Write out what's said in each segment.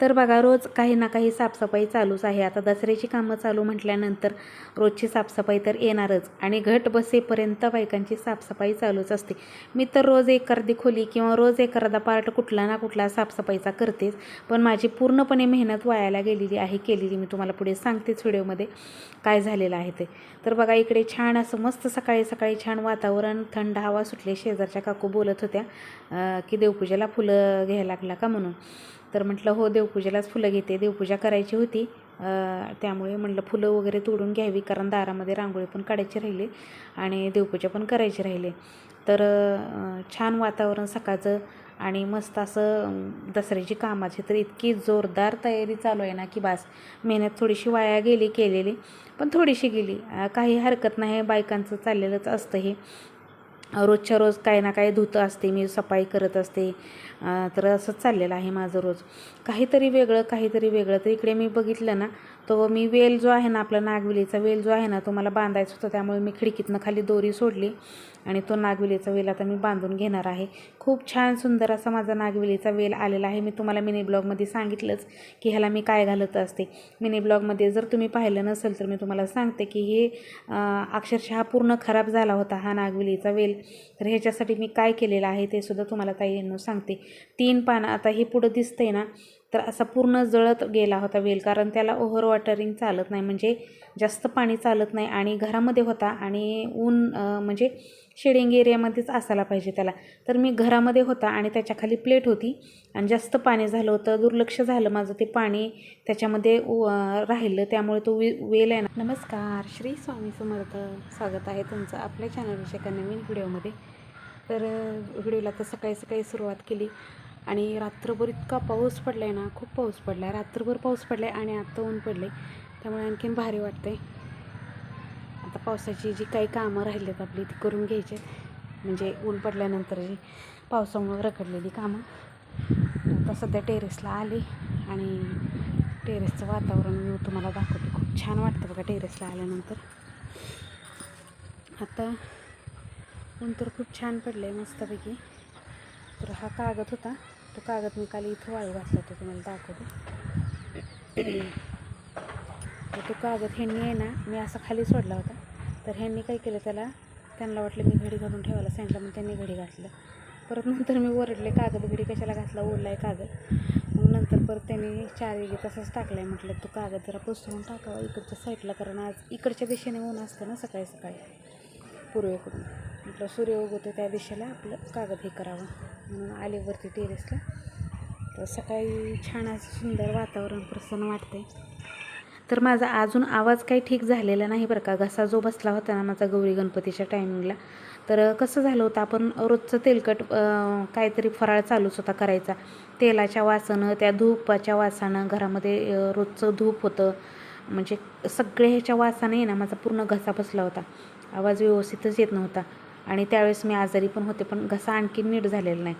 तर बघा रोज काही ना काही साफसफाई चालूच आहे. आता दसऱ्याची कामं चालू म्हटल्यानंतर रोजची साफसफाई तर येणारच आणि घट बसेपर्यंत बायकांची साफसफाई चालूच असते. मी तर रोज एक अर्धी खोली किंवा रोज एक अर्धा पार्ट कुठला ना कुठला साफसफाईचा करतेच पण माझी पूर्णपणे मेहनत वायाला गेलेली आहे केलेली मी तुम्हाला पुढे सांगतेच व्हिडिओमध्ये काय झालेलं आहे ते. तर बघा इकडे छान असं मस्त सकाळी सकाळी छान वातावरण थंड हवा सुटले. शेजारच्या काकू बोलत होत्या की देवपूजेला फुलं घ्यायला लागला का म्हणून. तर म्हटलं हो देवपूजेलाच फुलं घेते. देवपूजा करायची होती. त्यामुळे म्हटलं फुलं वगैरे तोडून घ्यावी कारण दारामध्ये रांगोळी पण काढायची राहिली आणि देवपूजा पण करायची राहिली. तर छान वातावरण सकाळचं आणि मस्त असं दसऱ्याची कामाची तर इतकी जोरदार तयारी चालू आहे ना की बास मेहनत थोडीशी वाया गेली केलेली पण थोडीशी गेली. काही हरकत नाही बायकांचं चाललेलंच असतं हे. रोजच्या रोज काही ना काही धुतं असते मी सफाई करत असते. तर असंच चाललेलं आहे माझं रोज. काहीतरी वेगळं काहीतरी वेगळं. तर इकडे मी बघितलं ना तो मी वेल जो आहे ना आपला नागवेलीचा वेल जो आहे ना तो मला बांधायचा होता. त्यामुळे मी खिडकीतनं खाली दोरी सोडली आणि तो नागवेलीचा वेल आता मी बांधून घेणार आहे. खूप छान सुंदर असा माझा नागवेलीचा वेल आलेला आहे. मी तुम्हाला मिनी ब्लॉगमध्ये सांगितलंच की ह्याला मी काय घालत असते. मिनी ब्लॉगमध्ये जर तुम्ही पाहिलं नसेल तर मी तुम्हाला सांगते की हे अक्षरशः पूर्ण खराब झाला होता हा नागवेलीचा वेल. तर ह्याच्यासाठी मी काय केलेलं आहे ते सुद्धा तुम्हाला ताईंनो सांगते. तीन पानं आता हे पुढं दिसतंय ना तर असा पूर्ण जळत गेला होता वेल कारण त्याला ओव्हर वॉटरिंग चालत नाही म्हणजे जास्त पाणी चालत नाही आणि घरामध्ये होता आणि ऊन म्हणजे शेडिंग एरियामध्येच असायला पाहिजे त्याला. तर मी घरामध्ये होता आणि त्याच्याखाली प्लेट होती आणि जास्त पाणी झालं होतं दुर्लक्ष झालं माझं ते पाणी त्याच्यामध्ये राहिलं त्यामुळे तो वे वेल आहे ना. नमस्कार श्री स्वामी समर्थ. स्वागत आहे तुमचं आपल्या चॅनलच्या एका नवीन व्हिडिओमध्ये तर व्हिडिओला तर सकाळी सकाळी सुरुवात केली. आणि रात्रभर इतका पाऊस पडला आहे ना खूप पाऊस पडला आहे रात्रभर पाऊस पडला आहे आणि आत्ता ऊन पडले त्यामुळे आणखीन भारी वाटते आता पावसाची जी काही कामं राहिली आहेत आपली ती करून घ्यायची. म्हणजे ऊन पडल्यानंतर जी पावसामुळे रखडलेली कामं. आता सध्या टेरेसला आली आणि टेरेसचं वातावरण मी तुम्हाला दाखवते. खूप छान वाटतं बघा टेरेसला आल्यानंतर. आता ऊन तर खूप छान पडलं आहे मस्तपैकी. तर हा कागद होता. तो कागद मी काल इथं वाळू घातला होता तुम्हाला दाखवतो. तर तो कागद ह्यांनी आहे ना मी असा खाली सोडला होता. तर ह्यांनी काय केलं त्याला त्यांना वाटलं मी घडी घालून ठेवायला सांगितलं मग त्यांनी घडी घातलं. परत नंतर मी ओरडले कागद घडी कशाला घातला? ओरला आहे कागद. मग नंतर परत त्यांनी चार वेळी तसंच टाकलं आहे म्हटलं तो कागद जरा पसरून टाकावा इकडच्या साईडला कारण आज इकडच्या दिशेने ऊन असतं ना सकाळी सकाळी पूर्वेकडून. आपलं सूर्य उगवतो त्या दिशेला आपलं कागद हे करावं. म्हणून आले वरती टेरेसला तर सकाळी छान असं सुंदर वातावरण प्रसन्न वाटते तर माझा अजून आवाज काही ठीक झालेला नाही बरं का. घसा जो बसला होता ना माझा गौरी गणपतीच्या टायमिंगला तर कसं झालं होतं आपण रोजचं तेलकट काहीतरी फराळ चालूच होता करायचा. तेलाच्या वासानं त्या धूपाच्या वासानं घरामध्ये रोजचं धूप होतं. म्हणजे सगळे ह्याच्या वासाने आहे ना माझा पूर्ण घसा बसला होता. आवाज व्यवस्थितच येत नव्हता. आणि त्यावेळेस मी आजारी पण होते पण घसा आणखी नीट झालेला नाही.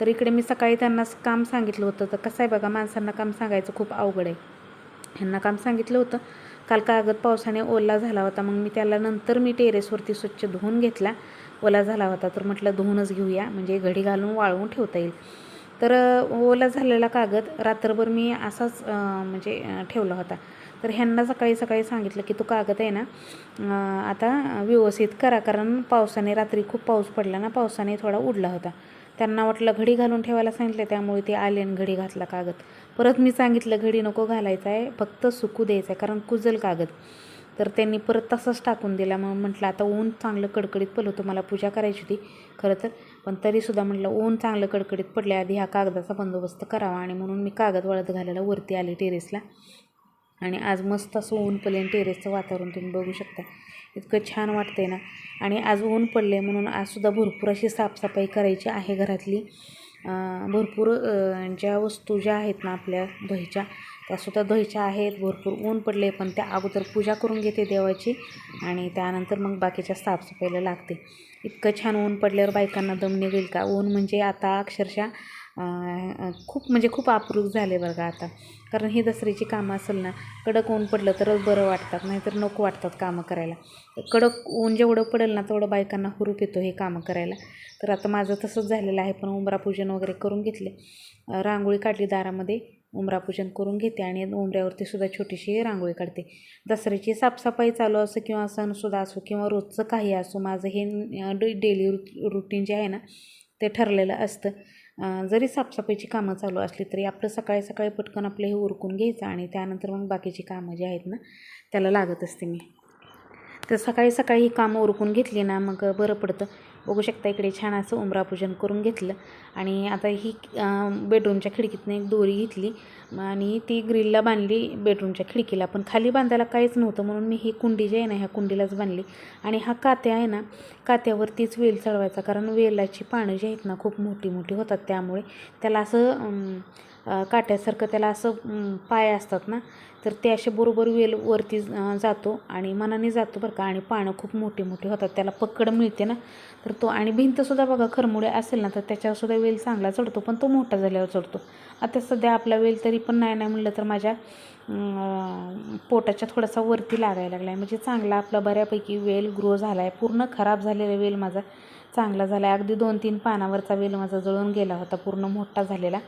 तर इकडे मी सकाळी त्यांना काम सांगितलं होतं. तर कसं आहे बघा माणसांना काम सांगायचं खूप अवघड आहे. ह्यांना काम सांगितलं होतं. काल कागद पावसाने ओला झाला होता मग मी त्याला नंतर मी टेरेसवरती स्वच्छ धुवून घेतला. ओला झाला होता तर म्हटलं धुवूनच घेऊया म्हणजे घडी घालून वाळवून ठेवता येईल. तर ओला झालेला कागद रात्रभर मी असाच म्हणजे ठेवला होता. तर ह्यांना सकाळी सकाळी सांगितलं की तो कागद आहे ना आता व्यवस्थित करा कारण पावसाने रात्री खूप पाऊस पडला ना पावसाने थोडा उडला होता. त्यांना वाटलं घडी घालून ठेवायला सांगितलं त्यामुळे ते आले आणि घडी घातला कागद. परत मी सांगितलं घडी नको घालायचा आहे फक्त सुकू द्यायचं आहे कारण कुजल कागद. तर त्यांनी परत तसंच टाकून दिला. मग म्हटलं आता ऊन चांगलं कडकडीत पडलं होतं मला पूजा करायची होती खरं तर. पण तरीसुद्धा म्हटलं ऊन चांगलं कडकडीत पडले आधी ह्या कागदाचा बंदोबस्त करावा आणि म्हणून मी कागद वळत घालायला वरती आले टेरेसला आणि आज मस्त असं ऊन पडले आणि टेरेसचं वातावरण तुम्ही बघू शकता. इतकं छान वाटतंय ना. आणि आज ऊन पडले म्हणून आजसुद्धा भरपूर अशी साफसफाई करायची आहे घरातली. भरपूर ज्या वस्तू ज्या आहेत ना आपल्या दहीच्या त्यासुद्धा दहीच्या आहेत. भरपूर ऊन पडले पण त्या अगोदर पूजा करून घेते देवाची आणि त्यानंतर मग बाकीच्या साफसफाईला लागते. इतकं छान ऊन पडल्यावर बायकांना दम निघेल का? ऊन म्हणजे आता अक्षरशः खूप म्हणजे खूप आपरूप झाले बरं का आता. कारण ही दसऱ्याची कामं असेल ना कडक ऊन पडलं तरच बरं वाटतात नाहीतर नको वाटतात कामं करायला. कडक ऊन जेवढं पडेल ना तेवढं बायकांना हुरूप येतो हे कामं करायला. तर आता माझं तसंच झालेलं आहे पण उमरापूजन वगैरे करून घेतले. रांगोळी काढली दारामध्ये उमरापूजन करून घेते आणि उमऱ्यावरती सुद्धा छोटीशी रांगोळी काढते. दसऱ्याची साफसफाई चालू असो किंवा सणसुद्धा असो किंवा रोजचं काही असो माझं हे डेली रुटीन जे आहे ना ते ठरलेलं असतं. जरी साफसफाईची कामं चालू असली तरी आपलं सकाळी सकाळी पटकन आपलं हे उरकून घ्यायचं आणि त्यानंतर मग बाकीची कामं जी आहेत ना त्याला लागत असते मी. तर सकाळी सकाळी ही कामं उरकून घेतली ना मग बरं पडतं. बघू शकता इकडे छान असं उमरापूजन करून घेतलं. आणि आता ही बेडरूमच्या खिडकीतनं एक दोरी घेतली. आणि ती ग्रिलला बांधली बेडरूमच्या खिडकीला. पण खाली बांधायला काहीच नव्हतं म्हणून मी ही कुंडी जी आहे ना ह्या कुंडीलाच बांधली. आणि हा कात्या आहे ना कात्यावरतीच वेल चढवायचा. कारण वेलाची पानं जी आहेत ना खूप मोठी मोठी होतात त्यामुळे. त्याला असं काट्यासारखं त्याला असं पाय असतात ना तर ते असे बरोबर वेल वरती जातो आणि मनाने जातो बरं का. आणि पानं खूप मोठी मोठी होतात. त्याला पकड मिळते ना. तर तो आणि भिंतसुद्धा बघा खरमुळे असेल ना तर त्याच्यावरसुद्धा वेल चांगला चढतो पण तो मोठा झाल्यावर चढतो. आता सध्या आपला वेल तरी पण नाही नाही म्हणलं तर माझ्या पोटाच्या थोडासा वरती लागायला लागला आहे म्हणजे चांगला आपला बऱ्यापैकी वेल ग्रो झाला आहे पूर्ण खराब झालेला वेल माझा चांगला झाला आहे अगदी दोन तीन पानावरचा वेल माझा जळून गेला होता. पूर्ण मोठा झालेला.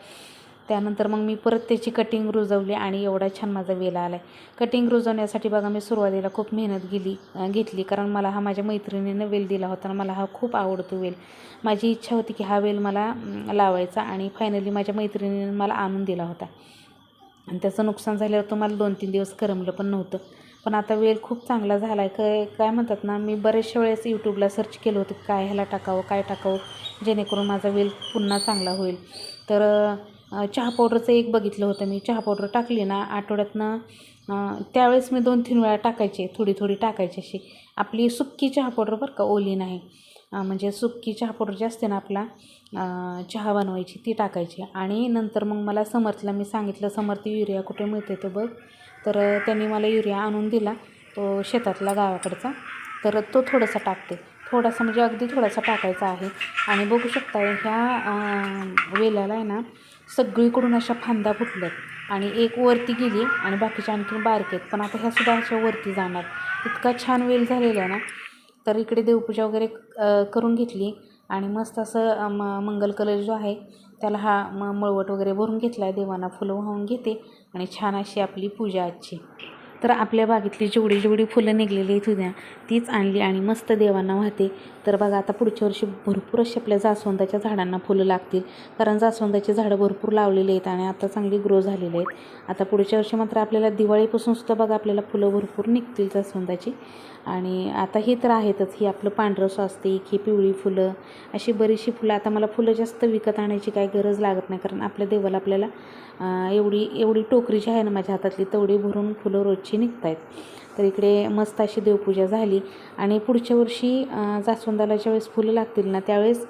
त्यानंतर मग मी परत त्याची कटिंग रुजवली आणि एवढा छान माझा वेल आला आहे कटिंग रुजवण्यासाठी बघा मी सुरुवातीला खूप मेहनत गेली घेतली. कारण मला हा माझ्या मैत्रिणीनं वेल दिला होता आणि मला हा खूप आवडतो वेल. माझी इच्छा होती की हा वेल मला लावायचा आणि फायनली माझ्या मैत्रिणीनं मला आणून दिला होता. आणि त्याचं नुकसान झाल्यावर तो मला दोन तीन दिवस करमलं पण नव्हतं. पण आता वेल खूप चांगला झाला आहे काय काय म्हणतात ना मी बरेचशा वेळेस यूट्यूबला सर्च केलं होतं काय ह्याला टाकावं काय टाकावं जेणेकरून माझा वेल पुन्हा चांगला होईल. तर चहा पावडरचं एक बघितलं होतं मी. चहा पावडर टाकली ना आठवड्यातनं त्यावेळेस मी दोन तीन वेळा टाकायचे थोडी थोडी टाकायची अशी. आपली सुक्की चहा पावडर बरं का ओली नाही. म्हणजे सुक्की चहा पावडर जी असते ना आपला चहा बनवायची ती टाकायची. आणि नंतर मग मला समर्थला मी सांगितलं समर्थ युरिया कुठे मिळते तो बघ. तर त्यांनी मला युरिया आणून दिला तो शेतातला गावाकडचा. तर तो थोडासा टाकते. थोडासा म्हणजे अगदी थोडासा टाकायचा आहे. आणि बघू शकता ह्या वेल्याला आहे ना सगळीकडून अशा फांद्या फुटल्यात. आणि एक वरती गेली आणि बाकीच्या आणखीन बारके आहेत. पण आता ह्या सुद्धा अशा वरती जाणार. इतका छान वेल झालेला आहे ना? तर इकडे देवपूजा वगैरे करून घेतली. आणि मस्त असं म मंगल कलर जो आहे त्याला हा म मळवट वगैरे भरून घेतला आहे देवांना फुलं वाहून घेते. आणि छान अशी आपली पूजा आजची. तर आपल्या बागेतली जेवढी जेवढी फुलं निघलेली आहेत उद्या तीच आणली आणि मस्त देवांना वाहते. तर बघा आता पुढच्या वर्षी भरपूर अशी आपल्या जास्वंदाच्या झाडांना फुलं लागतील. कारण जास्वंदाची झाडं भरपूर लावलेली आहेत आणि आता चांगली ग्रो झालेली आहेत. आता पुढच्या वर्षी मात्र आपल्याला दिवाळीपासून सुद्धा बघा आपल्याला फुलं भरपूर निघतील जास्वंदाची. आणि आता हे तर आहेतच. ही आपलं पांढरं स्वास्तिक ही पिवळी फुलं अशी बरीचशी फुलं. आता मला फुलं जास्त विकत आणायची काही गरज लागत नाही कारण आपल्या देवाला आपल्याला एवढी एवढी टोकरी जी आहे ना माझ्या हातातली तेवढी भरून फुलं रोजची निघत आहेत तर इकडे मस्त अशी देवपूजा झाली आणि पुढच्या वर्षी जास्वंदाला ज्यावेळेस फुलं लागतील ना त्यावेळेस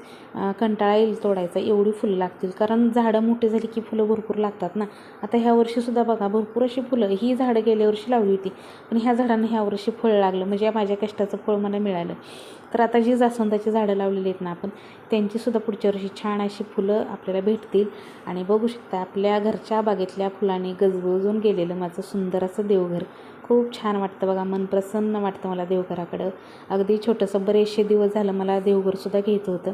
कंटाळा येईल तोडायचा एवढी फुलं लागतील. कारण झाडं मोठी झाली की फुलं भरपूर लागतात ना. आता ह्या वर्षीसुद्धा बघा भरपूर अशी फुलं ही झाडं गेल्या वर्षी लावली होती. पण ह्या झाडांना ह्या वर्षी फळ लागलं. म्हणजे ज्या माझ्या कष्टाचं फळ मला मिळालं. तर आता जी जास्वंदाची झाडं लावलेली आहेत ना आपण त्यांचीसुद्धा पुढच्या वर्षी छान अशी फुलं आपल्याला भेटतील. आणि बघू शकता आपल्या घरच्या बागेतल्या फुलांनी गजबजून गेलेलं माझं सुंदर असं देवघर. खूप छान वाटतं बघा मन प्रसन्न वाटतं मला देवघराकडं. अगदी छोटंसं बरेचसे दिवस झालं मला देवघरसुद्धा घ्यायचं होतं.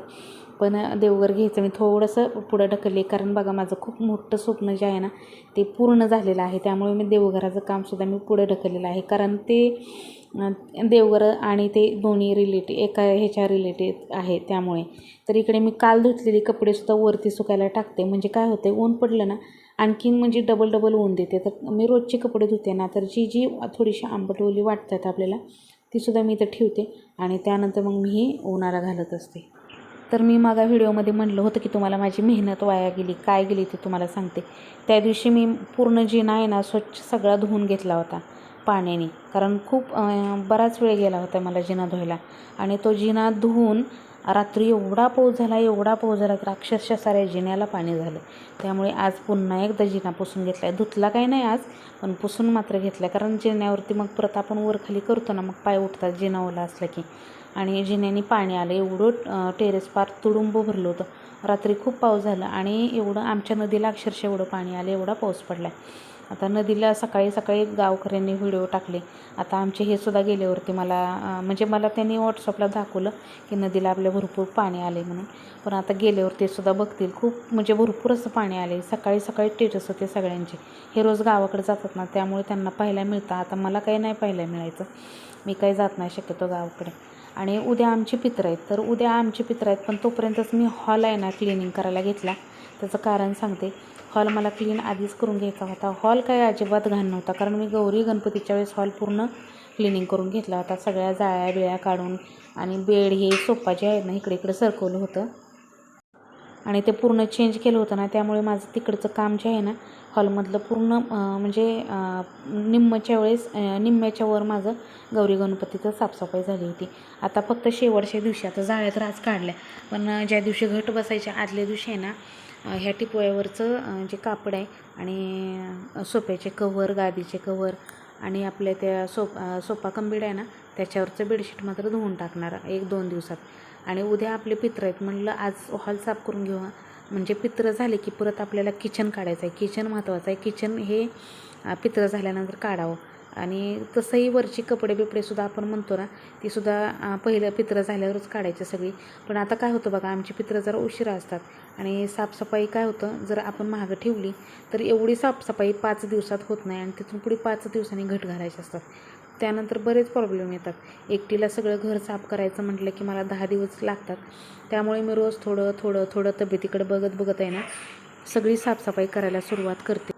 पण देवघर घ्यायचं. मी थोडंसं पुढं ढकलले. कारण बघा माझं खूप मोठं स्वप्न जे आहे ना ते पूर्ण झालेलं आहे. त्यामुळे मी देवघराचं कामसुद्धा मी पुढं ढकललेलं आहे. कारण ते देवघर आणि ते दोन्ही रिलेटेड एका ह्याच्या रिलेटेड आहे त्यामुळे. तर इकडे मी काल धुतलेली कपडेसुद्धा वरती सुकायला टाकते. म्हणजे काय होतं ऊन पडलं ना आणखीन म्हणजे डबल डबल ऊन देते. तर मी रोजचे कपडे धुते ना तर जी जी थोडीशी आंबटवली वाटतात आपल्याला तीसुद्धा मी इथं ठेवते. आणि त्यानंतर मग मी ही उन्हाळा घालत असते. तर मी मागा व्हिडिओमध्ये म्हणलं होतं की तुम्हाला माझी मेहनत वाया गेली काय गेली ते तुम्हाला सांगते. त्या दिवशी मी पूर्ण जिना आहे ना स्वच्छ सगळा धुवून घेतला होता पाण्याने. कारण खूप बराच वेळ गेला होता मला जिना धुवायला. आणि तो जिना धुवून रात्री एवढा पाऊस झाला एवढा पाऊस झाला तर अक्षरशः साऱ्या जिन्याला पाणी झालं. त्यामुळे आज पुन्हा एकदा जिना पुसून घेतला आहे धुतला काही नाही आज पण पुसून मात्र घेतला कारण जिन्यावरती मग परत आपण वरखाली करतो ना मग पाय उठतात जिना ओला असला की. आणि जिन्याने पाणी आलं एवढं टेरेस पार तुडुंब भरलं होतं. रात्री खूप पाऊस झाला आणि एवढं आमच्या नदीला अक्षरशः एवढं पाणी आलं एवढा पाऊस पडला आहे आता नदीला सकाळी सकाळी गावकऱ्यांनी व्हिडिओ टाकले. आता आमचे हे सुद्धा गेल्यावरती मला म्हणजे मला त्यांनी व्हॉट्सअपला दाखवलं की नदीला आपल्या भरपूर पाणी आले म्हणून. पण आता गेल्यावर ते सुद्धा बघतील. खूप म्हणजे भरपूर असं पाणी आले सकाळी सकाळी टेटस होते सगळ्यांचे. हे रोज गावाकडे जातात ना त्यामुळे त्यांना पाहायला मिळतं. आता मला काही नाही पाहायला मिळायचं. मी काही जात नाही शक्यतो गावाकडे. आणि उद्या आमचे पित्र आहेत. तर उद्या आमचे पित्र आहेत पण तोपर्यंतच मी हॉल आहे ना क्लिनिंग करायला घेतला. त्याचं कारण सांगते. हॉल मला क्लीन आधीच करून घ्यायचा होता. हॉल काय अजिबात घाण नव्हता. कारण मी गौरी गणपतीच्या वेळेस हॉल पूर्ण क्लिनिंग करून घेतला होता. सगळ्या जाळ्या बिळ्या काढून आणि बेड हे सोफा जे आहेत ना इकडे इकडे सरकवलं होतं. आणि ते पूर्ण चेंज केलं होतं ना त्यामुळे माझं तिकडचं काम जे आहे ना हॉलमधलं पूर्ण म्हणजे निम्मच्या वेळेस निम्म्याच्या वर माझं गौरी गणपतीचं साफसफाई झाली होती. आता फक्त शेवटच्या दिवशी आता जाळ्या तर आज काढल्या. पण ज्या दिवशी घट बसायच्या आदल्या दिवशी आहे ना ह्या टिपोयावरचं जे कापड आहे आणि सोप्याचे कवर गादीचे कवर आणि आपल्या त्या सोप सोपा सोफा कंबीड आहे ना त्याच्यावरचं बेडशीट मात्र धुवून टाकणार एक दोन दिवसात. आणि उद्या आपले पित्र आहेत म्हणलं आज हॉल साफ करून घेऊ म्हणजे पित्र झाले की परत आपल्याला किचन काढायचं आहे. किचन महत्त्वाचं आहे. किचन हे पित्र झाल्यानंतर काढावं. आणि तसंही वरची कपडे बिपडेसुद्धा आपण म्हणतो ना तीसुद्धा सुद्धा पहिलं पित्र झाल्यावरच काढायची सगळी. पण आता काय होतं बघा आमची पित्र जरा उशिरा असतात आणि साफसफाई काय होतं जर आपण महाग ठेवली तर एवढी साफसफाई पाच दिवसात होत नाही आणि तिथून पुढे पाच दिवसांनी घट घालायचे असतात. त्यानंतर बरेच प्रॉब्लेम येतात. एकटीला सगळं घर साफ करायचं म्हटलं की मला दहा दिवस लागतात. त्यामुळे मी रोज थोडं थोडं थोडं तब्येतीकडे बघत बघत आहे ना सगळी साफसफाई करायला सुरुवात करते.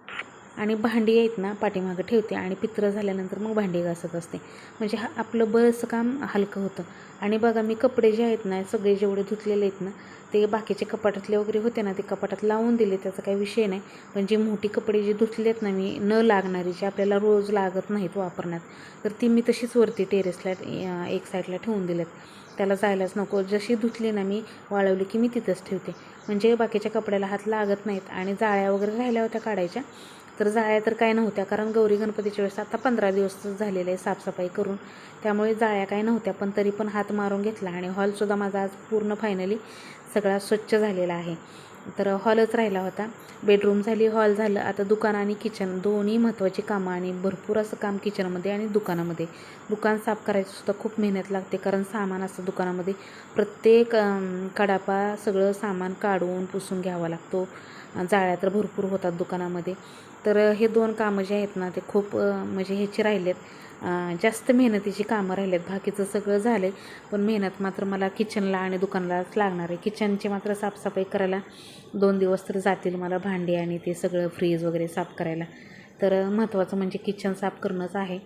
आणि भांडी आहेत ना पाठीमागं ठेवते आणि पित्र झाल्यानंतर मग भांडी घासत असते. म्हणजे हा आपलं बरंचसं काम हलकं होतं. आणि बघा मी कपडे जे आहेत ना सगळे जेवढे धुतलेले आहेत ना ते बाकीचे कपाटातले वगैरे होते ना ते कपाटात लावून दिले त्याचा काही विषय नाही. पण जे मोठी कपडे जे धुतलेत ना मी न लागणारी जे आपल्याला रोज लागत नाहीत वापरण्यात तर ती मी तशीच वरती टेरेसला एक साईडला ठेवून दिलेत त्याला जायलाच नको. जशी धुतली ना मी वाळवली की मी तिथंच ठेवते. म्हणजे बाकीच्या कपड्याला हात लागत नाहीत आणि जाळ्या वगैरे राहिल्या होत्या काढायच्या तर जाळ्या तर काय नव्हत्या कारण गौरी गणपतीच्या वेळेस आता पंधरा दिवस झालेले आहे साफसफाई करून. त्यामुळे जाळ्या काय नव्हत्या पण तरी पण हात मारून घेतला आणि हॉलसुद्धा माझा आज पूर्ण फायनली सगळा स्वच्छ झालेला आहे. तर हॉलच राहिला होता. बेडरूम झाली हॉल झालं. आता दुकान आणि किचन दोन्ही महत्त्वाची कामं आणि भरपूर असं काम किचनमध्ये आणि दुकानामध्ये. दुकान साफ करायची सुद्धा खूप मेहनत लागते कारण सामान असतं दुकानामध्ये. प्रत्येक कडापा सगळं सामान काढून पुसून घ्यावा लागतो. जाळ्या तर भरपूर होतात दुकानामध्ये. तर हे दोन कामं जे आहेत ना ते खूप म्हणजे ह्याची राहिलेत. आहेत जास्त मेहनतीची कामं राहिलेत. बाकीचं सगळं झालं आहे पण मेहनत मात्र मला किचनला आणि दुकानालाच लागणार आहे. किचनची मात्र साफसफाई करायला दोन दिवस तर जातील मला भांडी आणि ते सगळं फ्रीज वगैरे साफ करायला. तर महत्त्वाचं म्हणजे किचन साफ करणंच आहे.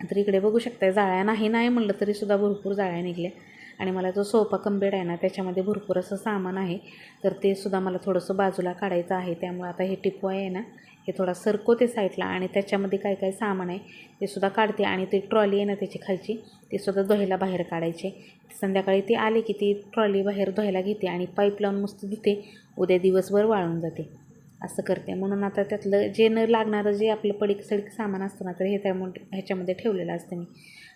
तर इकडे बघू शकता जाळ्या नाही नाही म्हणलं तरीसुद्धा भरपूर जाळ्या निघल्या. आणि मला जो सोफा कंबेड आहे ना त्याच्यामध्ये भरपूर असं सामान आहे. तर ते सुद्धा मला थोडंसं बाजूला काढायचं आहे. त्यामुळे आता हे टिपू आहे ना हे थोडा सरकवते साईडला आणि त्याच्यामध्ये काय काय सामान आहे ते सुद्धा काढते. आणि ते ट्रॉली आहे ना त्याची खालची ते सुद्धा धुवायला बाहेर काढायचे. संध्याकाळी ती आले की ती ट्रॉली बाहेर धुवायला घेते आणि पाईप लावून मस्त धुते. उद्या दिवसभर वाळून जाते. असं करते. म्हणून आता त्यातलं जे न लागणारं जे आपलं पडीक सडीक सामान असतं ना तर हे त्यामुळे ह्याच्यामध्ये ठेवलेलं असतं मी.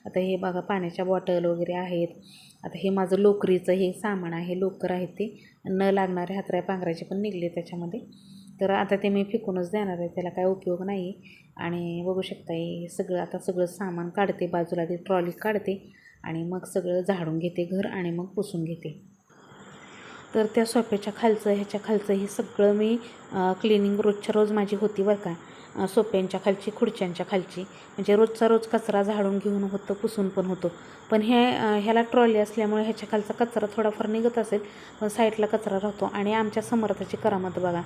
आता हे बघा पाण्याच्या बॉटल वगैरे आहेत. आता हे माझं लोकरीचं हे सामान आहे लोकर आहेत ते. न लागणारे हातराय पांघरायचे पण निघले त्याच्यामध्ये. तर आता ते मी फेकूनच देणार आहे त्याला काय उपयोग नाही. आणि बघू शकता हे सगळं आता सगळं सामान काढते बाजूला ते ट्रॉली काढते आणि मग सगळं झाडून घेते घर आणि मग पुसून घेते. तर त्या सोप्याच्या खालचं ह्याच्या खालचं हे सगळं मी क्लिनिंग रोजच्या रोज माझी होती बरं का. सोप्यांच्या खालची खुर्च्यांच्या खालची. म्हणजे रोजचा रोज कचरा झाडून घेऊन होतं पुसून पण होतो. पण हे ह्याला ट्रॉली असल्यामुळे ह्याच्या खालचा कचरा थोडाफार निघत असेल पण साईडला कचरा राहतो. आणि आमच्या समर्थाची करामत बघा.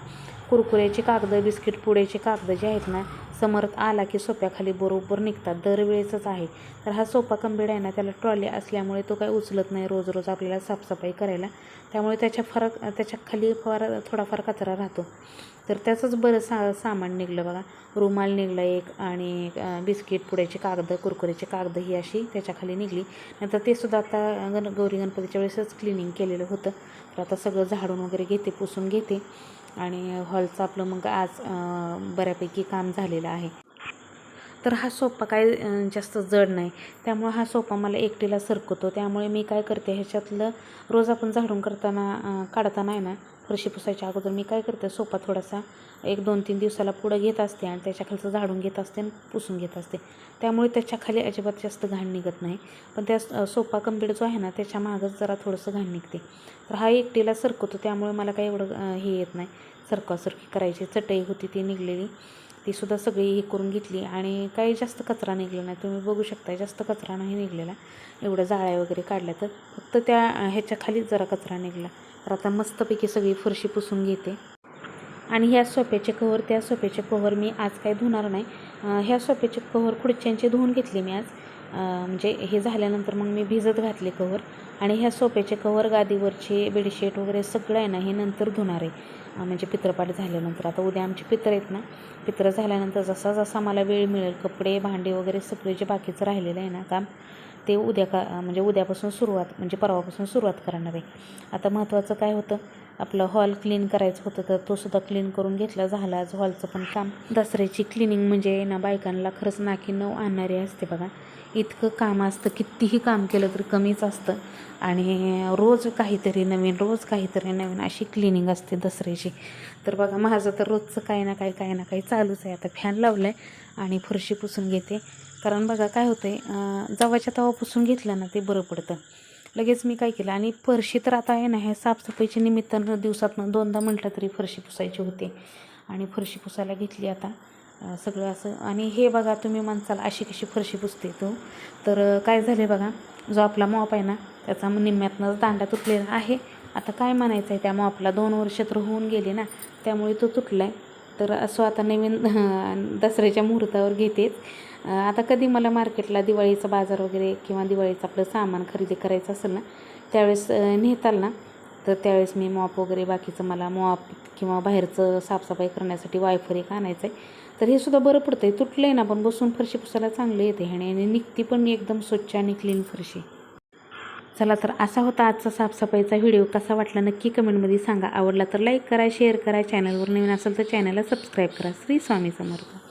कुरकुऱ्याची कागदं बिस्किट पुड्याचे कागदं जे आहेत ना समर्थ आला की सोप्याखाली बरोबर निघतात. दरवेळेसच आहे. तर हा सोपा कंबीड आहे ना त्याला ट्रॉली असल्यामुळे तो काय उचलत नाही रोज रोज आपल्याला साफसफाई करायला. त्यामुळे त्याच्या फरक त्याच्याखाली फार थोडाफार कचरा राहतो. तर त्याचंच बरं सा सामान निघलं बघा. रुमाल निघला एक आणि बिस्किट पुड्याची कागदं कुरकुऱ्याची कागदं ही अशी त्याच्याखाली निघली. नंतर ते सुद्धा आता गण गौरी गणपतीच्या वेळेसच क्लिनिंग केलेलं होतं. तर आता सगळं झाडून वगैरे घेते पुसून घेते. आणि हॉलचं आपलं मग आज बऱ्यापैकी काम झालेलं आहे. तर हा सोपा काय जास्त जड नाही. त्यामुळे हा सोपा मला एकटीला सरकतो त्यामुळे मी काय करते ह्याच्यातलं रोज आपण झाडून करताना काढताना आहे ना फरशी पुसायच्या अगोदर मी काय करते सोपा थोडासा एक दोन तीन दिवसाला पुढं घेत असते आणि त्याच्या खालचं झाडून घेत असते आणि पुसून घेत असते. त्यामुळे त्याच्याखाली अजिबात जास्त घाण निघत नाही. पण त्या सोपा कंप्लीट जो आहे ना त्याच्या मागंच जरा थोडंसं घाण निघते. तर हा एकटीला सरकवतो त्यामुळे मला काही एवढं हे येत नाही. सरकासरकी करायची चटई होती ती निघलेली. ती सुद्धा सगळी हे करून घेतली आणि काही जास्त कचरा निघला नाही. तुम्ही बघू शकता जास्त कचरा नाही निघलेला. एवढं जाळ्या वगैरे काढल्या तर फक्त त्या ह्याच्या खालीच जरा कचरा निघला. तर आता मस्तपैकी सगळी फरशी पुसून घेते. आणि ह्या सोप्याचे कव्हर त्या सोप्याचे कव्हर मी आज काय धुणार नाही. ह्या सोप्याचे कव्हर खुर्च्यांचे धुवून घेतले मी आज. म्हणजे हे झाल्यानंतर मग मी भिजत घातले कवर आणि ह्या सोप्याचे कवर गादीवरचे बेडशीट वगैरे सगळं आहे ना हे नंतर धुणार आहे. म्हणजे पित्रपाठ झाल्यानंतर. आता उद्या आमचे पित्र आहेत ना पित्र झाल्यानंतर जसा जसा मला वेळ मिळेल कपडे भांडे वगैरे सगळे जे बाकीचं राहिलेलं आहे ना काम ते उद्या का म्हणजे उद्यापासून सुरुवात म्हणजे परवापासून सुरुवात करणार आहे. आता महत्त्वाचं काय होतं? आपलं हॉल क्लीन करायचं होतं तर तो सुद्धा क्लीन करून घेतला. झाला आज हॉलचं पण काम. दसऱ्याची क्लिनिंग म्हणजे ना बायकांना खरंच नाकी नऊ आणणारी असते बघा. इतकं काम असतं कितीही काम केलं तरी कमीच असतं. आणि रोज काहीतरी नवीन रोज काहीतरी नवीन अशी क्लिनिंग असते दसऱ्याची. तर बघा माझं तर रोजचं काही ना काही काही ना काही चालूच आहे. आता फॅन लावलं आहे आणि फरशी पुसून घेते. कारण बघा काय होतं आहे जवाच्या तवा पुसून घेतलं ना ते बरं पडतं. लगेच मी काय केलं आणि फरशी तर आता आहे ना ह्या साफसफाईच्या निमित्तानं दिवसातनं दोनदा म्हटलं तरी फरशी पुसायची होती. आणि फरशी पुसायला घेतली आता सगळं असं. आणि हे बघा तुम्ही माणसाला अशी कशी फरशी पुसते तो. तर काय झाले बघा जो आपला मॉप आहे ना त्याचा निम्म्यातनंच दांडा तुटलेला आहे. आता काय म्हणायचं आहे त्या मॉपला दोन वर्ष तर होऊन गेले ना त्यामुळे तो तुटला आहे तर असं आता नवीन दसऱ्याच्या मुहूर्तावर घेतेच. आता कधी मला मार्केटला दिवाळीचा बाजार वगैरे किंवा दिवाळीचं आपलं सामान खरेदी करायचं असेल ना त्यावेळेस नेताल ना तर त्यावेळेस मी मॉप वगैरे बाकीचं मला मॉप किंवा बाहेरचं साफसफाई करण्यासाठी वायफर एक आणायचं आहे तर हे सुद्धा बरं पडतं आहे तुटलं आहे ना पण बसून फरशी पुसायला चांगलं येते ह्याने आणि निघती पण एकदम स्वच्छ आणि क्लीन फरशी. चला तर असा होता आजचा साफसफाईचा व्हिडिओ. कसा वाटला नक्की कमेंटमध्ये सांगा. आवडला तर लाईक करा शेअर करा. चॅनलवर नवीन असेल तर चॅनलला सबस्क्राईब करा. श्री स्वामी समर्थ.